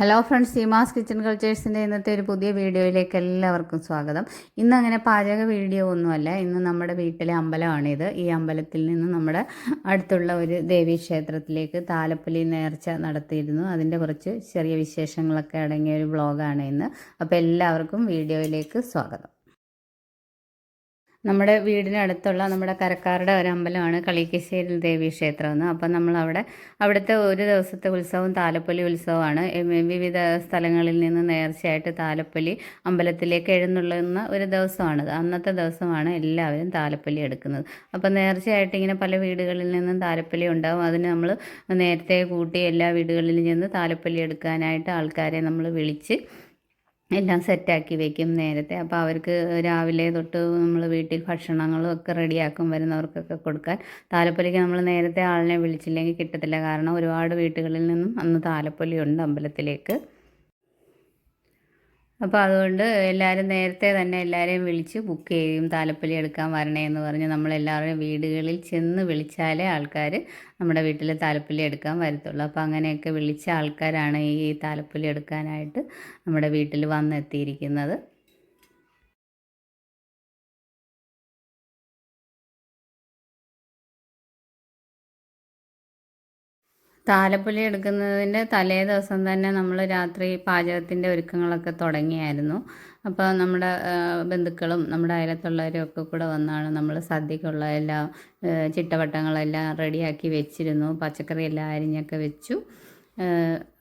Hello friends Seema's kitchen കൾച്ചേഴ്സിന്റെ ഇന്നത്തെ ഒരു പുതിയ വീഡിയോയിലേക്ക് എല്ലാവർക്കും സ്വാഗതം. ഇന്ന് അങ്ങനെ പാചക വീഡിയോ ഒന്നുമല്ല. ഇന്ന് നമ്മുടെ വീട്ടിലെ അമ്പലമാണിത്. ഈ അമ്പലത്തിൽ നിന്ന് നമ്മുടെ അടുത്തുള്ള ഒരു ദേവീ ക്ഷേത്രത്തിലേക്ക് താലപ്പൊലി നേർച്ച നടത്തിയിരുന്നു. അതിന്റെ കുറച്ച് ചെറിയ വിശേഷങ്ങളൊക്കെ അടങ്ങിയ ഒരു വ്ളോഗാണ് ഇന്ന്. അപ്പോൾ എല്ലാവർക്കും വീഡിയോയിലേക്ക് സ്വാഗതം. നമ്മുടെ വീടിനടുത്തുള്ള നമ്മുടെ കരക്കാരുടെ ഒരു അമ്പലമാണ് കളിക്കശ്ശേരി ദേവി ക്ഷേത്രം എന്ന് അപ്പം നമ്മളവിടെ അവിടുത്തെ ഒരു ദിവസത്തെ ഉത്സവം താലപ്പൊലി ഉത്സവമാണ്. വിവിധ സ്ഥലങ്ങളിൽ നിന്ന് നേർച്ചയായിട്ട് താലപ്പൊലി അമ്പലത്തിലേക്ക് എഴുന്നള്ളുന്ന ഒരു ദിവസമാണത്. അന്നത്തെ ദിവസമാണ് എല്ലാവരും താലപ്പൊലി എടുക്കുന്നത്. അപ്പം നേർച്ചയായിട്ട് ഇങ്ങനെ പല വീടുകളിൽ നിന്നും താലപ്പൊലി ഉണ്ടാവും. അതിന് നമ്മൾ നേരത്തെ കൂട്ടി എല്ലാ വീടുകളിൽ ചെന്ന് താലപ്പൊലി എടുക്കാനായിട്ട് ആൾക്കാരെ നമ്മൾ വിളിച്ച് എല്ലാം സെറ്റാക്കി വെക്കും നേരത്തെ. അപ്പോൾ അവർക്ക് രാവിലെ തൊട്ട് നമ്മൾ വീട്ടിൽ ഭക്ഷണങ്ങളും ഒക്കെ റെഡിയാക്കും വരുന്നവർക്കൊക്കെ കൊടുക്കാൻ. താലപ്പൊലിക്ക് നമ്മൾ നേരത്തെ ആളിനെ വിളിച്ചില്ലെങ്കിൽ കിട്ടത്തില്ല. കാരണം ഒരുപാട് വീട്ടുകളിൽ നിന്നും അന്ന് താലപ്പൊലി ഉണ്ട് അമ്പലത്തിലേക്ക്. അപ്പോൾ അതുകൊണ്ട് എല്ലാവരും നേരത്തെ തന്നെ എല്ലാവരെയും വിളിച്ച് ബുക്ക് ചെയ്യും താലപ്പൊലി എടുക്കാൻ വരണേ എന്ന് പറഞ്ഞ് നമ്മളെല്ലാവരും വീടുകളിൽ ചെന്ന് വിളിച്ചാലേ ആൾക്കാർ നമ്മുടെ വീട്ടിൽ താലപ്പൊലി എടുക്കാൻ വരത്തുള്ളൂ. അപ്പോൾ അങ്ങനെയൊക്കെ വിളിച്ച ആൾക്കാരാണ് ഈ താലപ്പൊലി എടുക്കാനായിട്ട് നമ്മുടെ വീട്ടിൽ വന്നെത്തിയിരിക്കുന്നത്. താലപ്പൊലി എടുക്കുന്നതിന്റെ തലേ ദിവസം തന്നെ നമ്മൾ രാത്രി പാചകത്തിന്റെ ഒരുക്കങ്ങളൊക്കെ തുടങ്ങിയായിരുന്നു. അപ്പോൾ നമ്മുടെ ബന്ധുക്കളും നമ്മുടെ അയലത്തുള്ളവരും ഒക്കെ കൂടെ വന്നാണ് നമ്മൾ സദ്യക്കുള്ള എല്ലാ ചിട്ടവട്ടങ്ങളെല്ലാം റെഡിയാക്കി വെച്ചിരുന്നു. പച്ചക്കറി എല്ലാം അരിഞ്ഞൊക്കെ വെച്ചു.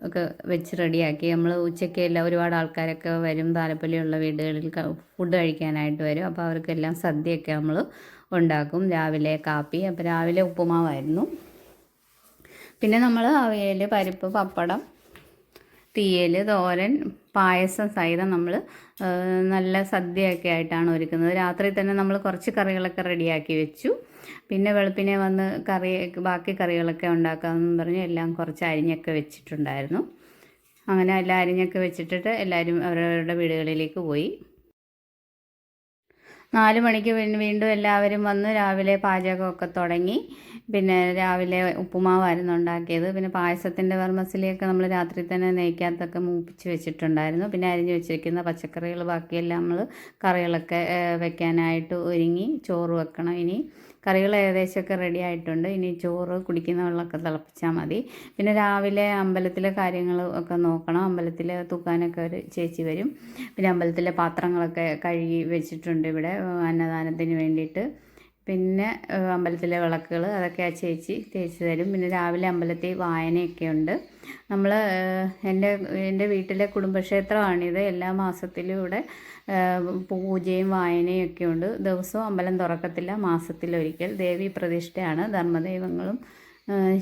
ഒക്കെ വെച്ച് റെഡിയാക്കി. നമ്മൾ ഉച്ചയ്ക്ക് എല്ലാം ഒരുപാട് ആൾക്കാരൊക്കെ വരും. താലപ്പൊലിയുള്ള വീടുകളിൽ ഫുഡ് കഴിക്കാനായിട്ട് വരും. അപ്പോൾ അവർക്കെല്ലാം സദ്യയൊക്കെ നമ്മൾ ഉണ്ടാക്കും. രാവിലെ കാപ്പി അപ്പോൾ രാവിലെ ഉപ്പുമാവായിരുന്നു. പിന്നെ നമ്മൾ അവയൽ പരിപ്പ് പപ്പടം തീയൽ തോരൻ പായസം സഹിതം നമ്മൾ നല്ല സദ്യയൊക്കെ ആയിട്ടാണ് ഒരുക്കുന്നത്. രാത്രി തന്നെ നമ്മൾ കുറച്ച് കറികളൊക്കെ റെഡിയാക്കി വെച്ചു. പിന്നെ വെളുപ്പിനെ വന്ന് കറി ബാക്കി കറികളൊക്കെ ഉണ്ടാക്കാമെന്ന് പറഞ്ഞ് എല്ലാം കുറച്ച് അരിഞ്ഞൊക്കെ വെച്ചിട്ടുണ്ടായിരുന്നു. അങ്ങനെ എല്ലാം അരിഞ്ഞൊക്കെ വെച്ചിട്ടിട്ട് എല്ലാവരും അവരവരുടെ വീടുകളിലേക്ക് പോയി. നാല് മണിക്ക് വീണ്ടും എല്ലാവരും വന്ന് രാവിലെ പാചകമൊക്കെ തുടങ്ങി. പിന്നെ രാവിലെ ഉപ്പുമാവായിരുന്നു ഉണ്ടാക്കിയത്. പിന്നെ പായസത്തിന്റെ വർമ്മസിലേക്ക് നമ്മൾ രാത്രി തന്നെ നെയ്ക്കകത്തൊക്കെ മൂപ്പിച്ച് വെച്ചിട്ടുണ്ടായിരുന്നു. പിന്നെ അരിഞ്ഞ് വെച്ചിരിക്കുന്ന പച്ചക്കറികൾ ബാക്കിയെല്ലാം നമ്മൾ കറികളൊക്കെ വെക്കാനായിട്ട് ഒരുങ്ങി. ചോറ് വെക്കണം ഇനി. കറികൾ ഏകദേശമൊക്കെ റെഡി ആയിട്ടുണ്ട്. ഇനി ചോറ് കുടിക്കുന്ന വെള്ളമൊക്കെ തിളപ്പിച്ചാൽ മതി. പിന്നെ രാവിലെ അമ്പലത്തിലെ കാര്യങ്ങൾ ഒക്കെ നോക്കണം. അമ്പലത്തിൽ തൂക്കാനൊക്കെ ഒരു ചേച്ചി വരും. പിന്നെ അമ്പലത്തിലെ പാത്രങ്ങളൊക്കെ കഴുകി വെച്ചിട്ടുണ്ട് ഇവിടെ അന്നദാനത്തിന് വേണ്ടിയിട്ട്. പിന്നെ അമ്പലത്തിലെ വിളക്കുകൾ അതൊക്കെ ആ ചേച്ചി തേച്ച് തരും. പിന്നെ രാവിലെ അമ്പലത്തിൽ വായനയൊക്കെ ഉണ്ട്. നമ്മൾ എന്റെ എന്റെ വീട്ടിലെ കുടുംബക്ഷേത്രമാണിത്. എല്ലാ മാസത്തിലും ഇവിടെ പൂജയും വായനയും ഒക്കെ ഉണ്ട്. ദിവസവും അമ്പലം തുറക്കത്തില്ല മാസത്തിലൊരിക്കൽ. ദേവി പ്രതിഷ്ഠയാണ്. ധർമ്മദൈവങ്ങളും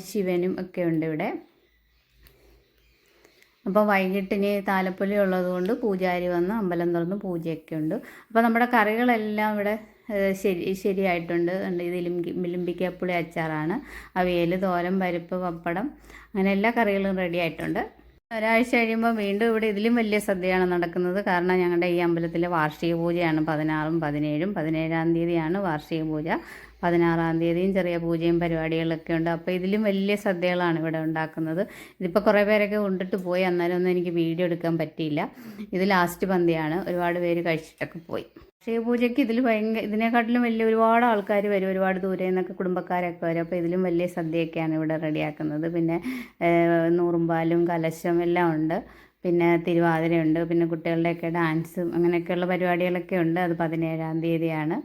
ശിവനും ഒക്കെ ഉണ്ട് ഇവിടെ. അപ്പോൾ വൈകിട്ടിന് താലപ്പൊലി ഉള്ളതുകൊണ്ട് പൂജാരി വന്ന് അമ്പലം തുറന്ന് പൂജയൊക്കെ ഉണ്ട്. അപ്പോൾ നമ്മുടെ കറികളെല്ലാം ഇവിടെ ശരി ശരിയായിട്ടുണ്ട്. ഇത് ഇലിമ്പി ഇലിമ്പിക്കപ്പുളി അച്ചാറാണ്. അവിയൽ തോരൻ പരിപ്പ് പപ്പടം അങ്ങനെ എല്ലാ കറികളും റെഡി ആയിട്ടുണ്ട്. ഒരാഴ്ച കഴിയുമ്പോൾ വീണ്ടും ഇവിടെ ഇതിലും വലിയ സദ്യയാണ് നടക്കുന്നത്. കാരണം ഞങ്ങളുടെ ഈ അമ്പലത്തിലെ വാർഷിക പൂജയാണ് പതിനാറും പതിനേഴും. പതിനേഴാം തീയതിയാണ് വാർഷിക പൂജ. പതിനാറാം തീയതിയും ചെറിയ പൂജയും പരിപാടികളൊക്കെ ഉണ്ട്. അപ്പോൾ ഇതിലും വലിയ സദ്യകളാണ് ഇവിടെ ഉണ്ടാക്കുന്നത്. ഇതിപ്പോൾ കുറേ പേരൊക്കെ കൊണ്ടിട്ട് പോയി. അന്നേരം ഒന്നും എനിക്ക് വീഡിയോ എടുക്കാൻ പറ്റിയില്ല. ഇത് ലാസ്റ്റ് പന്തിയാണ്. ഒരുപാട് പേര് കഴിച്ചിട്ടൊക്കെ പോയി. വാർഷിക പൂജയ്ക്ക് ഇതിൽ ഭയങ്കര ഇതിനെക്കാട്ടിലും വലിയ ഒരുപാട് ആൾക്കാർ വരും ഒരുപാട് ദൂരെ നിന്നൊക്കെ കുടുംബക്കാരൊക്കെ വരും. അപ്പോൾ ഇതിലും വലിയ സദ്യയൊക്കെയാണ് ഇവിടെ റെഡിയാക്കുന്നത്. പിന്നെ നൂറുമ്പാലും കലശം എല്ലാം ഉണ്ട്. പിന്നെ തിരുവാതിരയുണ്ട്. പിന്നെ കുട്ടികളുടെയൊക്കെ ഡാൻസും അങ്ങനെയൊക്കെയുള്ള പരിപാടികളൊക്കെ ഉണ്ട്. അത് പതിനേഴാം തീയതിയാണ്.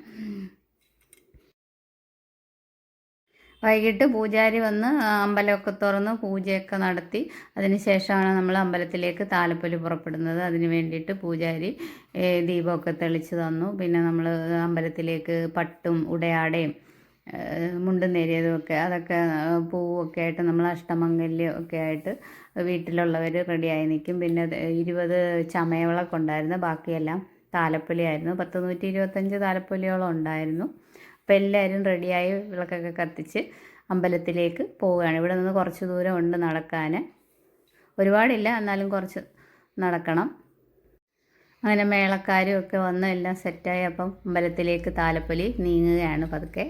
വൈകിട്ട് പൂജാരി വന്ന് അമ്പലമൊക്കെ തുറന്ന് പൂജയൊക്കെ നടത്തി. അതിനുശേഷമാണ് നമ്മൾ അമ്പലത്തിലേക്ക് താലപ്പൊലി പുറപ്പെടുന്നത്. അതിന് വേണ്ടിയിട്ട് പൂജാരി ദീപമൊക്കെ തെളിച്ച് തന്നു. പിന്നെ നമ്മൾ അമ്പലത്തിലേക്ക് പട്ടും ഉടയാടയും മുണ്ടും നേരിയതും ഒക്കെ അതൊക്കെ പൂവൊക്കെ ആയിട്ട് നമ്മൾ അഷ്ടമംഗല്യം ഒക്കെ ആയിട്ട് വീട്ടിലുള്ളവർ റെഡിയായി നിൽക്കും. പിന്നെ ഇരുപത് ചമയവിളക്ക് ഉണ്ടായിരുന്നു. ബാക്കിയെല്ലാം താലപ്പൊലിയായിരുന്നു പത്ത് നൂറ്റി ഇരുപത്തഞ്ച് താലപ്പൊലിയോളം ഉണ്ടായിരുന്നു. അപ്പോൾ എല്ലാവരും റെഡിയായി വിളക്കൊക്കെ കത്തിച്ച് അമ്പലത്തിലേക്ക് പോവുകയാണ്. ഇവിടെ നിന്ന് കുറച്ച് ദൂരം ഉണ്ട് നടക്കാൻ. ഒരുപാടില്ല എന്നാലും കുറച്ച് നടക്കണം. അങ്ങനെ മേളക്കാരും ഒക്കെ വന്ന് എല്ലാം സെറ്റായി അപ്പം അമ്പലത്തിലേക്ക് താലപ്പൊലി നീങ്ങുകയാണ് പതുക്കെ.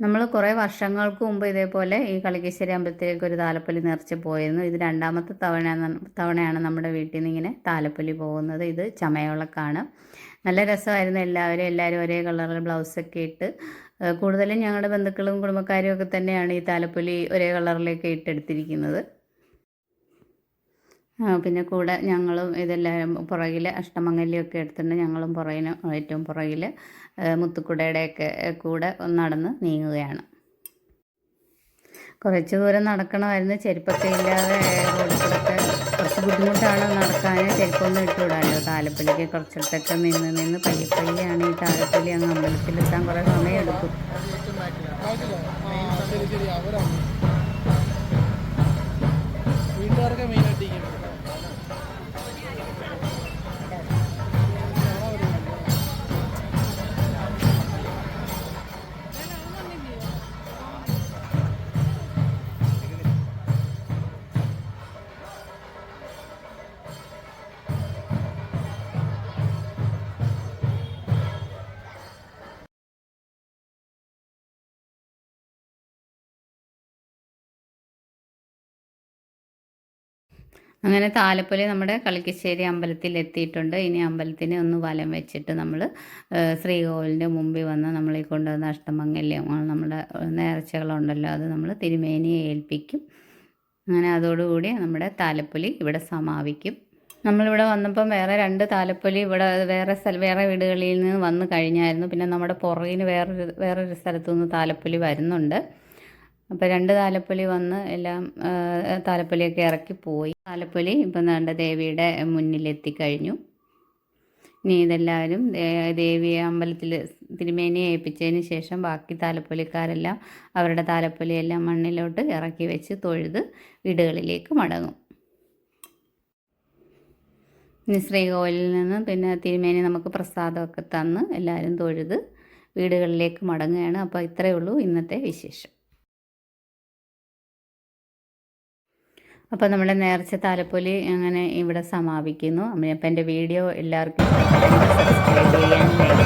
നമ്മൾ കുറേ വർഷങ്ങൾക്ക് മുമ്പ് ഇതേപോലെ ഈ കളിക്കശ്ശേരി അമ്പലത്തിലേക്ക് ഒരു താലപ്പൊലി നേർച്ച പോയിരുന്നു. ഇത് രണ്ടാമത്തെ തവണ തവണയാണ് നമ്മുടെ വീട്ടിൽ നിന്ന് ഇങ്ങനെ താലപ്പൊലി പോകുന്നത്. ഇത് ചമയവിളക്കാണ്. നല്ല രസമായിരുന്നു എല്ലാവരും എല്ലാവരും ഒരേ കളറിൽ ബ്ലൗസൊക്കെ ഇട്ട്. കൂടുതലും ഞങ്ങളുടെ ബന്ധുക്കളും കുടുംബക്കാരും ഒക്കെ തന്നെയാണ് ഈ താലപ്പൊലി ഒരേ കളറിലേക്ക് ഇട്ടെടുത്തിരിക്കുന്നത്. പിന്നെ കൂടെ ഞങ്ങളും ഇതെല്ലാം പുറകിൽ അഷ്ടമംഗല്യമൊക്കെ എടുത്തിട്ടുണ്ട്. ഞങ്ങളും പുറകിന് ഏറ്റവും പുറകിൽ മുത്തുക്കുടയുടെയൊക്കെ കൂടെ നടന്ന് നീങ്ങുകയാണ്. കുറച്ച് ദൂരം നടക്കണമായിരുന്നു. ചെരുപ്പൊക്കെ ഇല്ലാതെ റോഡിൽ കൂടെയൊക്കെ കുറച്ച് ബുദ്ധിമുട്ടാണ് നടക്കാൻ. ചെരുപ്പൊന്നും ഇട്ടുവിടാമല്ലോ താലപ്പൊലിക്ക് കുറച്ചിടത്തൊക്കെ നിന്ന് നിന്ന് പയ്യെ പയ്യാണ് ഈ താലപ്പൊലി അങ്ങ് അമ്പലത്തിലെത്താൻ കുറേ സമയം എടുക്കും വീട്ടുകാർക്ക് മെയിനായിട്ട് അങ്ങനെ താലപ്പൊലി നമ്മുടെ കളിക്കശ്ശേരി അമ്പലത്തിൽ എത്തിയിട്ടുണ്ട് ഇനി അമ്പലത്തിന് ഒന്ന് വലം വെച്ചിട്ട് നമ്മൾ ശ്രീകോവിലിന്റെ മുമ്പിൽ വന്ന് നമ്മൾ ഈ കൊണ്ടുവന്ന അഷ്ടമംഗല്യം നമ്മുടെ നേർച്ചകളുണ്ടല്ലോ അത് നമ്മൾ തിരുമേനിയെ ഏൽപ്പിക്കും. അങ്ങനെ അതോടുകൂടി നമ്മുടെ താലപ്പൊലി ഇവിടെ സമാപിക്കും. നമ്മളിവിടെ വന്നപ്പം വേറെ രണ്ട് താലപ്പൊലി ഇവിടെ വേറെ സ്ഥല വേറെ വീടുകളിൽ നിന്ന് വന്ന് കഴിഞ്ഞായിരുന്നു. പിന്നെ നമ്മുടെ പുറകിന് വേറൊരു വേറൊരു സ്ഥലത്തു നിന്ന് താലപ്പൊലി വരുന്നുണ്ട്. അപ്പോൾ രണ്ട് താലപ്പൊലി വന്ന് എല്ലാം താലപ്പൊലിയൊക്കെ ഇറക്കി പോയി. താലപ്പൊലി ഇപ്പം വേണ്ട ദേവിയുടെ മുന്നിലെത്തിക്കഴിഞ്ഞു. ഇനി ഇതെല്ലാവരും ദേവിയെ അമ്പലത്തിൽ തിരുമേനിയെ ഏൽപ്പിച്ചതിന് ശേഷം ബാക്കി താലപ്പൊലിക്കാരെല്ലാം അവരുടെ താലപ്പൊലിയെല്ലാം മണ്ണിലോട്ട് ഇറക്കി വെച്ച് തൊഴുത് വീടുകളിലേക്ക് മടങ്ങും. ഇനി ശ്രീകോവിലിൽ നിന്ന് പിന്നെ തിരുമേനി നമുക്ക് പ്രസാദമൊക്കെ തന്ന് എല്ലാവരും തൊഴുത് വീടുകളിലേക്ക് മടങ്ങുകയാണ്. അപ്പോൾ ഇത്രയേ ഉള്ളൂ ഇന്നത്തെ വിശേഷം. അപ്പോൾ നമ്മുടെ നേർച്ച താലപ്പൊലി അങ്ങനെ ഇവിടെ സമാപിക്കുന്നു. അപ്പം എന്റെ വീഡിയോ എല്ലാവർക്കും സബ്സ്ക്രൈബ് ചെയ്യാൻ